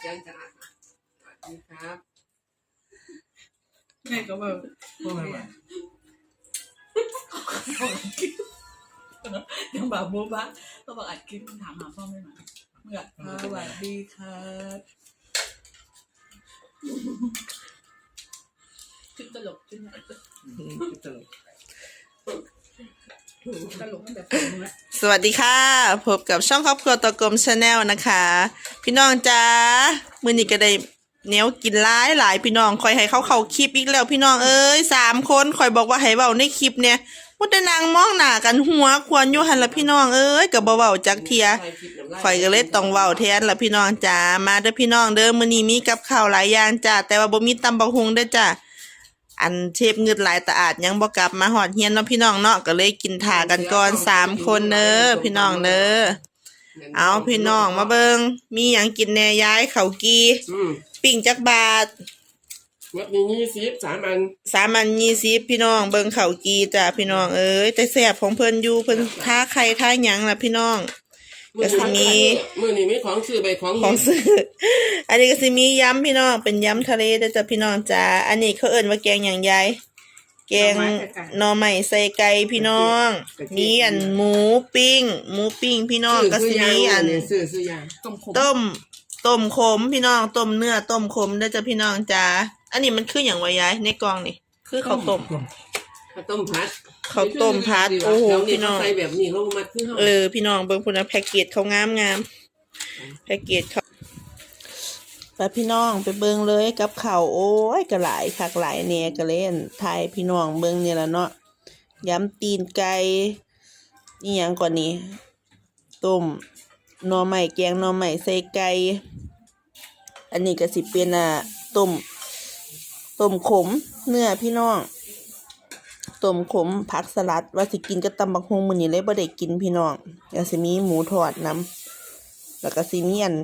เสียงจ้าสวัสดีครับแม่ก็แบบพวกมันมายังแบบโบ๊ะบะก็บอกอัดคลิปถามหาพ่อไม่มาเมื่อสวัสดีครับคลิปตลกคลิปไหนอืมคิดตลก ตลกตั้งแต่ฟังแล้ว สวัสดีค่ะ พบกับช่องครอบครัวตะกรมชาแนลนะคะ พี่น้องจ้ามือนี้ก็ได้เนี้ยกินร้ายหลายพี่น้องคอยให้เขาเขาคลิปอีกแล้วพี่น้องเอ้ยสามคนคอยบอกว่าให้เบาในคลิปเนี่ยมุดแต่นางมองหน้ากันหัวควรอยู่หันละพี่น้องเอ้ยกับเบาๆจากเทียข่อยก็เลยต้องเว้าแทนละพี่น้องจ้ามาเด้อพี่น้องเด้อมือนี้มีกับข้าวหลายอย่างจ้าแต่ว่าบ่มีตำบักฮงเด้อจ้า อันเชฟเงืดหลายตาอาดยังบ่กลับมาฮอดเฮียนเนาะพี่น้องเนาะก็เลยกินถ่ากันก่อนสามคนเด้อพี่น้องเด้อเอาพี่น้องมาเบิงมีหยังกินแหน่ย้ายข้าวกีอืมปิ้งจักบาทวัดนี้ยี่สิบสามอันสามอันยี่สิบพี่น้องเบิงข้าวกีจ้าพี่น้องเอ้ยแต่แซ่บของเพิ่นอยู่เพิ่นท้าใครท้าหยังล่ะพี่น้อง ก็สิมีมือนี้มีของซื้อใบของของซื้อ อันนี้ก็สิมียำพี่น้องเป็นยำทะเลเด้อจ้ะพี่น้องจ้าอันนี้เขาเอิ่นว่าแกงอย่างใหญ่แกงหน่อไม้ใส่ไก่พี่น้อง มีอันหมูปิ้ง หมูปิ้งพี่น้องก็สิมีอันซื้อซื้อยางต้มขมต้มต้มขมพี่น้องต้มเนื้อต้มขมเด้อจ้ะพี่น้องจ้าอันนี้มันคืออย่างวะยายในกล่องนี่ คือข้าวต้มข้าวต้มพัด ข้าวต้มพัดโอ้โหเดี๋ยวพี่น้องเขาใส่แบบนี้ลงมาคือเขาเออพี่น้องเบิ่งพุ่นนะแพ็กเกจเขางามงามแพ็กเกจเขาไปพี่น้องไปเบิ่งเลยกับข้าวโอ้ยก็หลายคักหลายแหน่ก็เล่นไทยพี่น้องเบิ่งเนี่ยละเนาะยำตีนไก่นี่หยังก่อนนี้ต้มหน่อไม้แกงหน่อไม้ใส่ไก่อันนี้ก็สิเป็นอะต้มต้มขมเนื้อพี่น้อง ต้มขมผักสลัด ว่าสิกินกับตำบักฮงมื้อนี้เลยบ่ได้กินพี่น้องแล้วสิมีหมูทอดน้ำแล้วก็สิมีอัน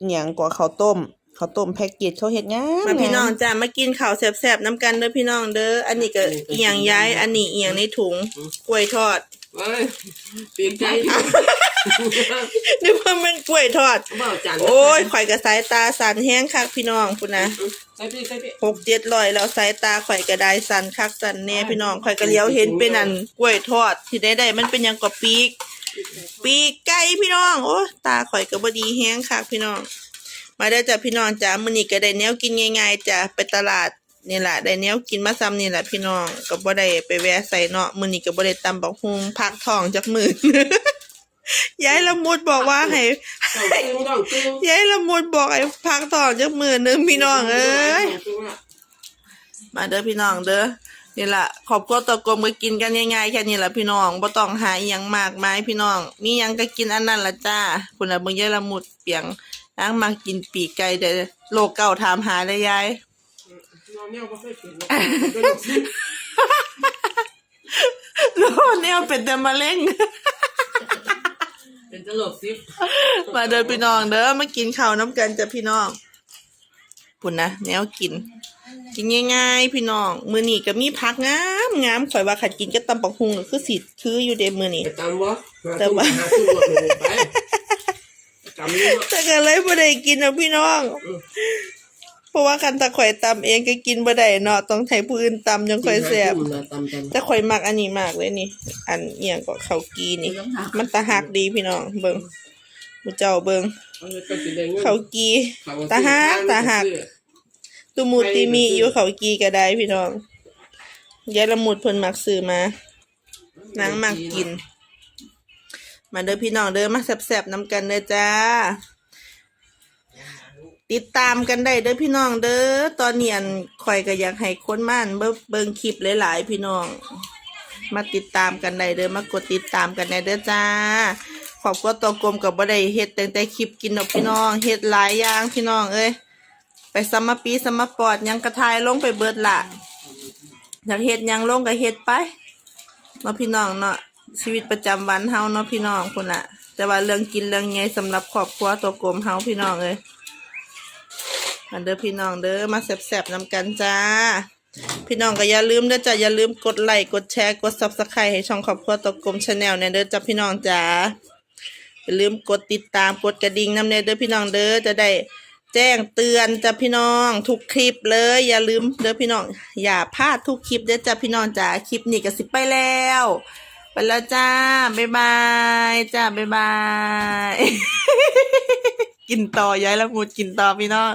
อหยังกว่าข้าวต้มข้าวต้มแพ็กเกจเขาเฮ็ดงามมาพี่น้องจ้ามากินข้าวแซ่บๆน้ำกันเด้อพี่น้องเด้ออันนี้ก็อีหยังย้าย อันนี้อีหยังในถุงกล้วยทอด ไว้ปีกใจนึกว่ามันกล้วยทอด เบาจันโอ้ยข่อยก็สายตาสั่นแห้งคักพี่น้องพุ่นนะใส่พี่ใส่พี่หกเจ็ดร้อยแล้วสายตาข่อยก็ได้สั่นคักสั่นแน่พี่น้องข่อยก็เลี้ยวเห็นเป็นอันกล้วยทอด ที่ได้ได้มันเป็นหยังกว่าปีก ปีกไก่พี่น้องโอ้ตาข่อยก็บ่ดีแฮงคักพี่น้อง มาได้อจ้ะพี่น้องจ้ามื้อนี้ก็ได้แนวกินง่ายๆจ้ะไปตลาด นี่แหละได้แนวกินมาซ้ำนี่แหละพี่น้องก็บ่ได้ไปแวะใส่เนาะมื้อนี้ก็บ่ได้ตำบักฮุงพักทองจักมื้อยายละมุดบอกว่าให้ยายละมุดบอกให้พักทองจักมื้อนึงพี่น้องเอ้ยมาเด้อพี่น้องเด้อนี่แหละขอบคุณตะกลมก็กินกันง่ายๆแค่นี้แหละพี่น้องบ่ต้องหาอหยังมากมายพี่น้อง มีหยังก็กินอันนั้นละจ้าคุณน่ะเบิ่งยายละมุดเปียงนางมากินปีกไก่เด้อโลกเก่าถามหาเลยยาย อนแนวบ่เคยเป็นเป็นโรคซึมโลกแนวเป็นแต่มะเร็ง เป็นตลกซิปมาเด้อพี่น้องเด้อมากินข้าวน้ำกันจ้ะพี่น้องพุ่นนะแนวกิน กินง่ายๆ พี่น้อง มื้อนี้ก็มีผักงามงามข่อยว่าขัดกินกับตำบักหุงก็คือสิคืออยู่เดมื้อนี้ไปตามวะแต่ว่าหาตู้หมดเลยไปจำนี่เนาะแต่ก็เลยบ่ได้กินนะพี่น้อง เพราะว่าคันตะข่อยตำเองก็กินบ่ได้เนาะต้องให้ผู้อื่นตำจังค่อยแซ่บตำตำแต่ข่อยมักอันนี้มากเลยนี่ อันเอียงก็ข้าวกีนี่ มันตะหักดีพี่น้องเบิ่งมูเจ้าเบิ่งข้าวกีตาหักตาหักตุมูติมีอยู่ข้าวกีก็ได้พี่น้องยายละมุดเพิ่นมักซื้อมานางมักกิน มาเด้อพี่น้องเด้อมาแซ่บๆนำกันเด้อจ้า ติดตามกันได้เด้อพี่น้องเด้อตอนเนี้อันข่อยก็อยากให้คนม่านเบิ่งคลิปหลายๆ พี่น้อง มาติดตามกันได้เด้อมากดติดตามกันได้เด้อจ้าขอบคุณตัวกลมกับบ่ได้เฮ็ดแต่แต่คลิปกินดอกพี่น้องเฮ็ดหลายอย่างพี่น้องเอ้ยไปซัมมาปีซัมมาปอดยังกระทายลงไปเบิดละอยากเฮ็ดยังลงก็เฮ็ดไปเนาะพี่น้องเนาะชีวิตประจำวันเฮาเนาะพี่น้องพุ่นน่ะแต่ว่าเรื่องกินเรื่องใหญ่สำหรับครอบครัวตัวกลมเฮาพี่น้องเอ้ย มาเด้อพี่น้องเด้อมาแสบๆนำกันจ้า พี่น้องก็อย่าลืมเด้อจ้าอย่าลืมกดไลค์กดแชร์กดซับสไครต์ให้ช่องครอบครัวตกกลมชาแนลเนี่ยเด้อจ้าพี่น้องจ้าอย่าลืมกดติดตามกดกระดิ่งนำเนยเด้อพี่น้องเด้อจะได้แจ้งเตือนจ้ะพี่น้องทุกคลิปเลย อย่าลืมเด้อพี่น้อง อย่าพลาดทุกคลิปเด้อจ้าพี่น้องจ้าคลิปนี้ก็สิไปแล้วไปแล้วจ้าบ๊ายบายจ้าบ๊ายบาย กินต่อย้ายละมูดกินต่อพี่น้อง